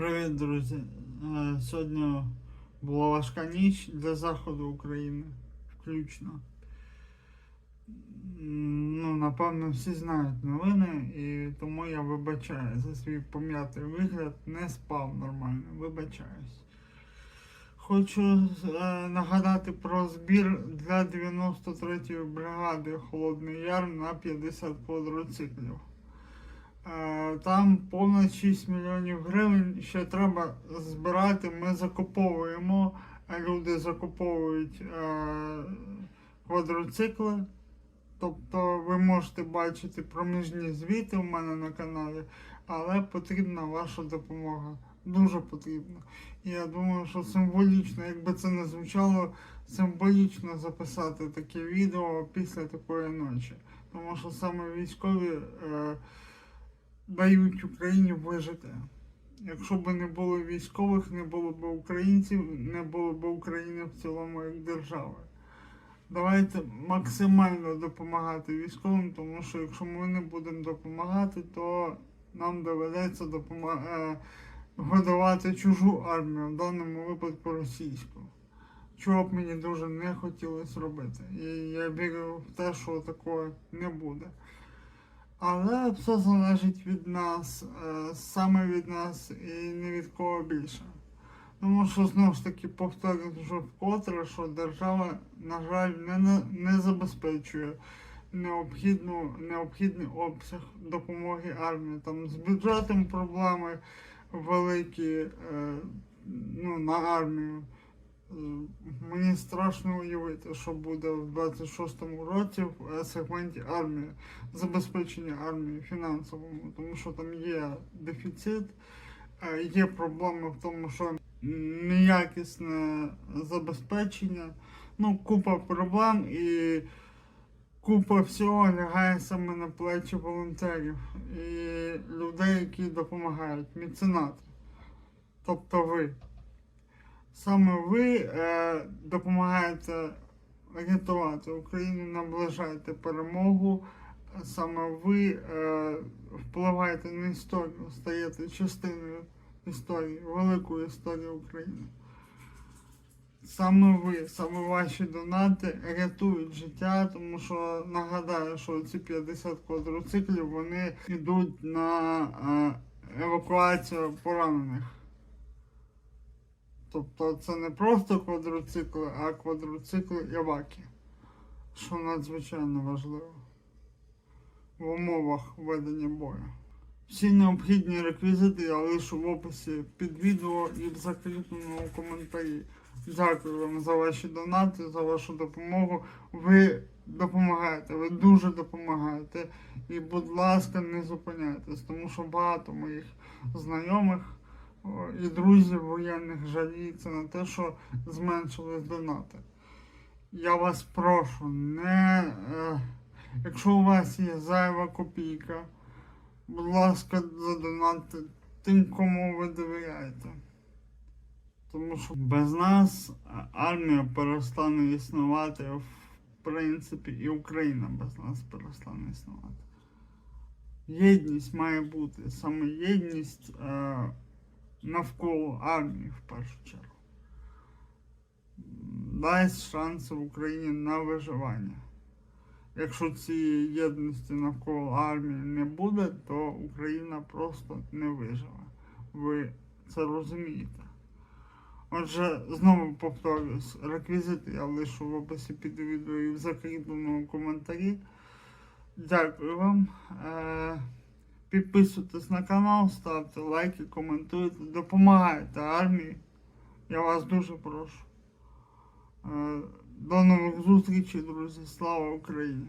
Привіт, друзі. Е, Сьогодні була важка ніч для заходу України, включно. Ну, напевно, всі знають новини, і тому я вибачаю за свій пом'ятий вигляд, не спав нормально, вибачаюсь. Хочу е, нагадати про збір для 93-ї бригади Холодний Яр на 50 квадроциклів. Там понад 6 мільйонів гривень ще треба збирати. Ми закуповуємо, люди закуповують е, квадроцикли. Тобто ви можете бачити проміжні звіти у мене на каналі, але потрібна ваша допомога. Дуже потрібна. І я думаю, що символічно, якби це не звучало, символічно записати таке відео після такої ночі. Тому що саме військові. Е, дають Україні вижити. Якщо б не було військових, не було б українців, не було б України в цілому як держави. Давайте максимально допомагати військовим, тому що якщо ми не будемо допомагати, то нам доведеться допомагати е, годувати чужу армію, в даному випадку російську. Чого б мені дуже не хотілося робити. І я вірю в те, що такого не буде. Але все залежить від нас, е, саме від нас і не від кого більше. Тому що знову ж таки повторюю вже вкотре, що держава, на жаль, не, не забезпечує необхідну, необхідний обсяг допомоги армії. Там з бюджетом проблеми великі е, ну, на армію. Мені страшно уявити, що буде в 26-му році в сегменті армії, забезпечення армії фінансовому, тому що там є дефіцит, е, є проблеми в тому, що неякісне забезпечення, ну, купа проблем і купа всього лягає саме на плечі волонтерів і людей, які допомагають, меценати, тобто ви. Саме ви е, допомагаєте рятувати Україну, наближаєте перемогу. Саме ви е, впливаєте на історію, стаєте частиною історії, великої історії України. Саме ви, саме ваші донати рятують життя, тому що нагадаю, що ці 50 квадроциклів вони йдуть на е, евакуацію поранених. Тобто це не просто квадроцикли, а квадроцикли Явакі, що надзвичайно важливо в умовах ведення бою. Всі необхідні реквізити я лишу в описі під відео і в закріпленому коментарі. Дякую вам за ваші донати, за вашу допомогу. Ви допомагаєте, ви дуже допомагаєте. І, будь ласка, не зупиняйтесь, тому що багато моїх знайомих і друзів воєнних жаліються на те, що зменшились донати. Я вас прошу, не. Е, якщо у вас є зайва копійка, будь ласка, задонатьте тим, кому ви довіряєте. Тому що без нас армія перестане існувати, в принципі, і Україна без нас перестане існувати. Єдність має бути, саме єдність е, навколо армії в першу чергу. Дасть шанси Україні на виживання. Якщо цієї єдності навколо армії не буде, то Україна просто не виживе. Ви це розумієте. Отже, знову повторюсь, реквізити я лишу в описі під відео і в закріпленому коментарі. Дякую вам. Підписуйтесь на канал, ставте лайки, коментуйте, допомагайте армії. Я вас дуже прошу. Е, До нових зустрічей, друзі. Слава Україні!